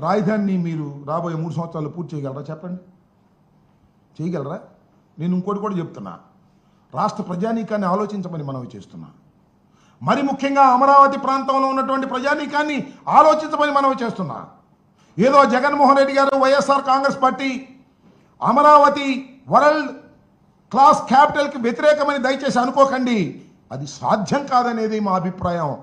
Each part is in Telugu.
రాజధానిని మీరు రాబోయే మూడు సంవత్సరాలు పూర్తి చేయగలరా? చెప్పండి. చేయగలరా? నేను ఇంకోటి కూడా చెప్తున్నా. రాష్ట్ర ప్రజానీకాన్ని ఆలోచించమని మనవి చేస్తున్నా. మరి ముఖ్యంగా అమరావతి ప్రాంతంలో ఉన్నటువంటి ప్రజానీకాన్ని ఆలోచించమని మనవి చేస్తున్నా. ఏదో జగన్మోహన్ రెడ్డి గారు YSR Congress party Amaravati world class క్యాపిటల్కి వ్యతిరేకమని దయచేసి అనుకోకండి. అది సాధ్యం కాదనేది మా అభిప్రాయం.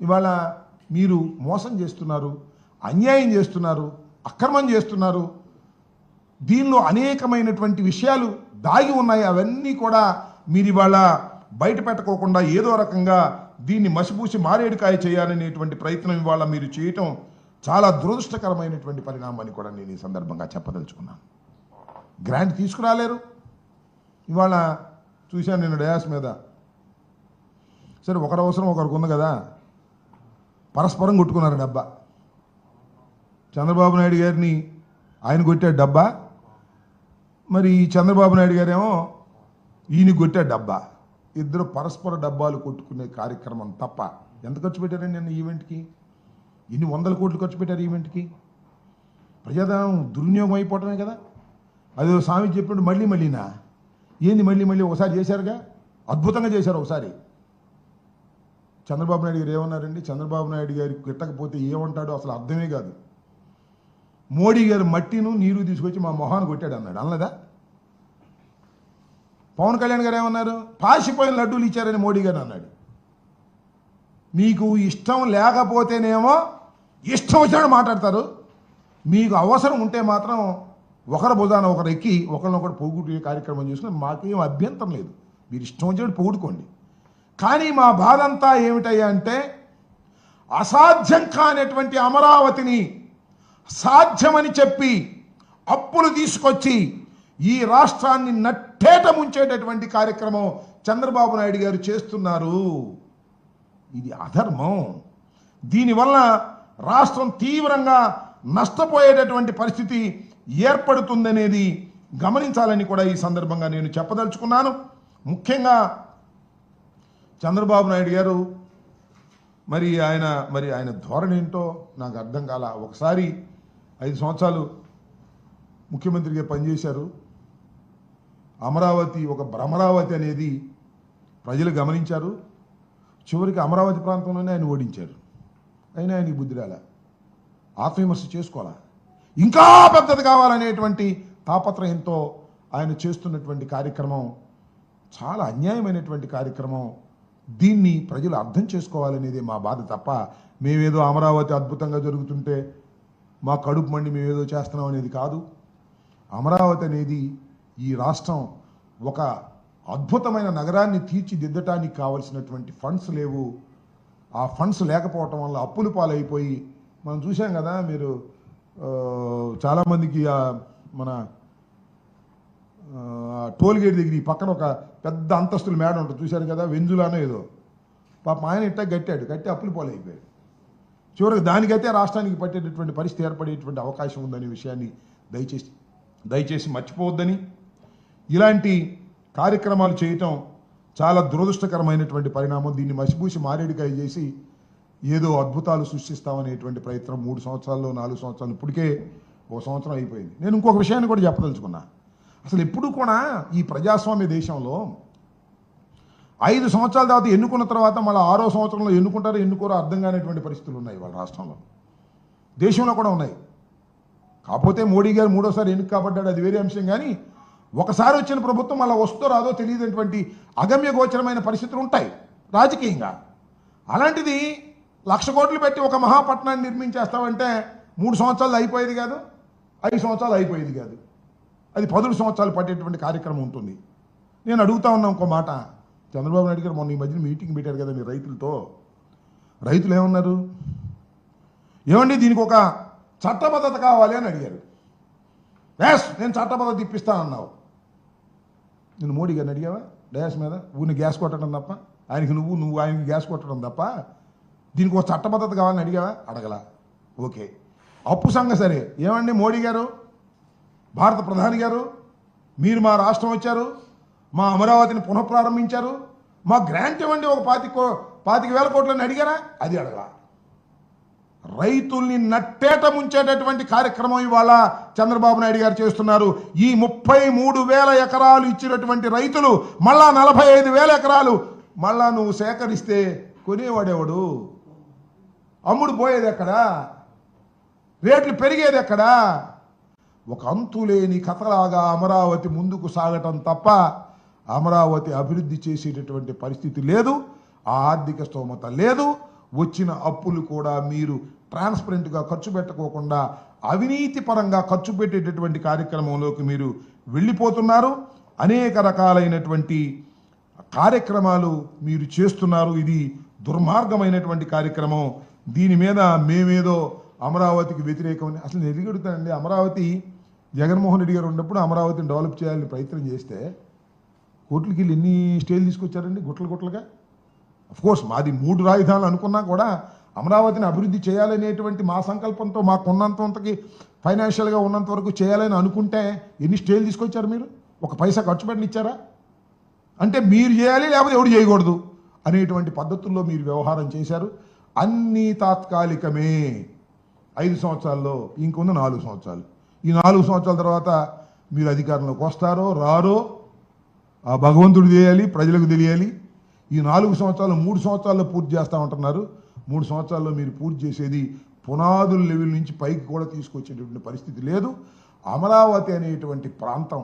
ఇవాళ మీరు మోసం చేస్తున్నారు. అన్యాయం చేస్తున్నారు అక్రమం చేస్తున్నారు. దీనిలో అనేకమైనటువంటి విషయాలు దాగి ఉన్నాయి. అవన్నీ కూడా మీరు ఇవాళ బయట పెట్టకోకుండా ఏదో రకంగా దీన్ని మసిపూసి మారేడుకాయ చేయాలనేటువంటి ప్రయత్నం ఇవాళ మీరు చేయటం చాలా దురదృష్టకరమైనటువంటి పరిణామాన్ని కూడా నేను ఈ సందర్భంగా చెప్పదలుచుకున్నాను. గ్రాంట్ తీసుకురాలేరు. ఇవాళ చూశాను నేను డయాస్ మీద. సరే ఒకరి అవసరం ఒకరికి ఉంది కదా. పరస్పరం కొట్టుకున్నారు డబ్బా. చంద్రబాబు నాయుడు గారిని ఆయన కొట్టాడు డబ్బా. మరి చంద్రబాబు నాయుడు గారేమో ఈయన కొట్టాడు డబ్బా. ఇద్దరు పరస్పర డబ్బాలు కొట్టుకునే కార్యక్రమం తప్ప ఎంత ఖర్చు పెట్టారండి నిన్న ఈవెంట్కి? ఇన్ని వందల కోట్లు ఖర్చు పెట్టారు ఈవెంట్కి? ప్రజాధనం దుర్వినియోగం అయిపోవటమే కదా. అది స్వామి చెప్పినట్టు మళ్ళీ మళ్ళీనా? ఏంది మళ్ళీ మళ్ళీ ఒకసారి చేశారుగా? అద్భుతంగా చేశారు ఒకసారి. చంద్రబాబు నాయుడు గారు ఏమన్నారండి? చంద్రబాబు నాయుడు గారికి గిట్టకపోతే ఏమంటాడో అసలు అర్థమే కాదు. మోడీ గారు మట్టిను నీరు తీసుకొచ్చి మా మొహాన్ని కొట్టాడు అన్నాడు. అన్నదా పవన్ కళ్యాణ్ గారు ఏమన్నారు? పాసిపోయిన లడ్డూలు ఇచ్చారని మోడీ గారు అన్నాడు. మీకు ఇష్టం లేకపోతేనేమో ఇష్టం వచ్చినట్టు మాట్లాడతారు. మీకు అవసరం ఉంటే మాత్రం ఒకరు భుజాన ఒకరు ఎక్కి ఒకరినొకరు పొగుడు కార్యక్రమం చేసుకుని మాకేం అభ్యంతరం లేదు. మీరు ఇష్టం వచ్చినట్టు పొగుడుకోండి కానీ మా బాధ అంతా ఏమిటయ్యా అంటే అసాధ్యం కానటువంటి అమరావతిని సాధ్యమని చెప్పి అప్పులు తీసుకొచ్చి ఈ రాష్ట్రాన్ని నట్టేట ముంచేటటువంటి కార్యక్రమం చంద్రబాబు నాయుడు గారు చేస్తున్నారు. ఇది అధర్మం. దీనివల్ల రాష్ట్రం తీవ్రంగా నష్టపోయేటటువంటి పరిస్థితి ఏర్పడుతుందనేది గమనించాలని కూడా ఈ సందర్భంగా నేను చెప్పదలుచుకున్నాను. ముఖ్యంగా చంద్రబాబు నాయుడు గారు మరి ఆయన మరి ఆయన ధోరణి ఏంటో నాకు అర్థం కాల ఒకసారి ఐదు సంవత్సరాలు ముఖ్యమంత్రిగా పనిచేశారు. అమరావతి ఒక భ్రమరావతి అనేది ప్రజలు గమనించారు. చివరికి అమరావతి ప్రాంతంలోనే ఆయన ఓడించారు. అయినా ఆయనకి బుద్ధి రాల? ఆత్మవిమర్శ చేసుకోవాలా? ఇంకా పెద్దది కావాలనేటువంటి తాపత్రయంతో ఆయన చేస్తున్నటువంటి కార్యక్రమం చాలా అన్యాయమైనటువంటి కార్యక్రమం దీన్ని ప్రజలు అర్థం చేసుకోవాలనేది మా బాధ తప్ప మేమేదో అమరావతి అద్భుతంగా జరుగుతుంటే మా కడుపు మండి మేమేదో చేస్తున్నాం అనేది కాదు. అమరావతి అనేది ఈ రాష్ట్రం ఒక అద్భుతమైన నగరాన్ని తీర్చిదిద్దటానికి కావలసినటువంటి ఫండ్స్ లేవు. ఆ ఫండ్స్ లేకపోవటం వల్ల అప్పులు పాలైపోయి మనం చూసాం కదా మీరు చాలామందికి మన టోల్గేట్ టోల్ గేట్ దగ్గర ఈ పక్కన ఒక పెద్ద అంతస్తుల మేడ ఉంటుంది. చూశారు కదా వెంజులానో ఏదో. పాప ఆయన ఇట్టా కట్టాడు. కట్టి అప్పులు పాలైపోయాడు. చివరికి దానికైతే రాష్ట్రానికి పట్టేటటువంటి పరిస్థితి ఏర్పడేటువంటి అవకాశం ఉందనే విషయాన్ని దయచేసి దయచేసి మర్చిపోవద్దని ఇలాంటి కార్యక్రమాలు చేయటం చాలా దురదృష్టకరమైనటువంటి పరిణామం. దీన్ని మసిపూసి మారేడుకాయ చేసి ఏదో అద్భుతాలు సృష్టిస్తామనేటువంటి ప్రయత్నం మూడు సంవత్సరాల్లో నాలుగు సంవత్సరాలు ఇప్పటికే ఒక సంవత్సరం అయిపోయింది. నేను ఇంకొక విషయాన్ని కూడా చెప్పదలుచుకున్నా. అసలు ఎప్పుడు కూడా ఈ ప్రజాస్వామ్య దేశంలో ఐదు సంవత్సరాల తర్వాత ఎన్నుకున్న తర్వాత మళ్ళీ ఆరో సంవత్సరంలో ఎన్నుకుంటారో ఎన్నుకోరో అర్థం కానిటువంటి పరిస్థితులు ఉన్నాయి వాళ్ళ రాష్ట్రంలో. దేశంలో కూడా ఉన్నాయి. కాకపోతే మోడీ గారు మూడోసారి ఎన్నిక కాబడ్డాడు అది వేరే అంశం. కానీ ఒకసారి వచ్చిన ప్రభుత్వం మళ్ళీ వస్తో రాదో తెలియనటువంటి అగమ్య గోచరమైన పరిస్థితులు ఉంటాయి రాజకీయంగా. అలాంటిది లక్ష కోట్లు పెట్టి ఒక మహాపట్నాన్ని నిర్మించేస్తామంటే మూడు సంవత్సరాలు అయిపోయేది కాదు ఐదు సంవత్సరాలు అయిపోయేది కాదు. అది పదులు సంవత్సరాలు పట్టేటువంటి కార్యక్రమం ఉంటుంది. నేను అడుగుతా ఉన్నా ఇంకో మాట. చంద్రబాబు నాయుడు గారు మొన్న ఈ మధ్యన మీటింగ్ పెట్టారు కదా మీరు రైతులతో. రైతులు ఏమన్నారు? ఏమండి దీనికి ఒక చట్టబద్ధత కావాలి అని అడిగారు. ఎస్ నేను చట్టబద్ధత ఇప్పిస్తానన్నావు నేను మోడీ గారిని అడిగావా? డయాస్ మీద? ఊరిని గ్యాస్ కొట్టడం తప్ప? ఆయనకి నువ్వు నువ్వు ఆయనకి గ్యాస్ కొట్టడం తప్ప? దీనికి ఒక చట్టబద్ధత కావాలని అడిగావా? అడగలా. ఓకే. అప్పు సంగ సరే. ఏమండి మోడీ గారు? భారత ప్రధాని గారు? మీరు మా రాష్ట్రం వచ్చారు? మా అమరావతిని పునఃప్రారంభించారు. మా గ్రాంట్ ఇవ్వండి ఒక పాతి పాతిక వేల కోట్లని అడిగారా? అది అడగలా రైతుల్ని నట్టేట ముంచేటటువంటి కార్యక్రమం ఇవాళ చంద్రబాబు నాయుడు గారు చేస్తున్నారు. ఈ ముప్పై మూడు వేల ఎకరాలు ఇచ్చినటువంటి రైతులు మళ్ళా నలభై ఐదు వేల ఎకరాలు మళ్ళా నువ్వు సేకరిస్తే కొనేవాడేవాడు? అమ్ముడు పోయేది ఎక్కడా? రేట్లు పెరిగేది ఎక్కడా? ఒక అంతులేని కథలాగా అమరావతి ముందుకు సాగటం తప్ప అమరావతి అభివృద్ధి చేసేటటువంటి పరిస్థితి లేదు ఆ ఆర్థిక స్తోమత లేదు వచ్చిన అప్పులు కూడా మీరు ట్రాన్స్పరెంట్గా ఖర్చు పెట్టకోకుండా అవినీతి పరంగా ఖర్చు పెట్టేటటువంటి కార్యక్రమంలోకి మీరు వెళ్ళిపోతున్నారు. అనేక రకాలైనటువంటి కార్యక్రమాలు మీరు చేస్తున్నారు. ఇది దుర్మార్గమైనటువంటి కార్యక్రమం. దీని మీద మేమేదో అమరావతికి వ్యతిరేకమని అసలు ఎదిగెడుతానండి అమరావతి జగన్మోహన్ రెడ్డి గారు ఉన్నప్పుడు అమరావతిని డెవలప్ చేయాలని ప్రయత్నం చేస్తే కోట్లకి వెళ్ళి ఎన్ని స్టేలు తీసుకొచ్చారండి గుట్టలు గుట్టలుగా? కోర్స్ మాది మూడు రాజధానులు అనుకున్నా కూడా అమరావతిని అభివృద్ధి చేయాలనేటువంటి మా సంకల్పంతో మాకు ఉన్నంతకి ఫైనాన్షియల్గా ఉన్నంత వరకు చేయాలని అనుకుంటే ఎన్ని స్టేలు తీసుకొచ్చారు మీరు? ఒక పైసా ఖర్చు పెట్టని ఇచ్చారా? అంటే మీరు చేయాలి లేకపోతే ఎవడు చేయకూడదు అనేటువంటి పద్ధతుల్లో మీరు వ్యవహారం చేశారు. అన్నీ తాత్కాలికమే. ఐదు సంవత్సరాల్లో ఇంకొంది నాలుగు సంవత్సరాలు. ఈ నాలుగు సంవత్సరాల తర్వాత మీరు అధికారంలోకి వస్తారో రారో ఆ భగవంతుడు తెలియాలి ప్రజలకు తెలియాలి. ఈ నాలుగు సంవత్సరాలు మూడు సంవత్సరాల్లో పూర్తి చేస్తామంటున్నారు మూడు సంవత్సరాల్లో మీరు పూర్తి చేసేది పునాదుల లెవెల్ నుంచి పైకి కూడా తీసుకొచ్చేటటువంటి పరిస్థితి లేదు. అమరావతి అనేటువంటి ప్రాంతం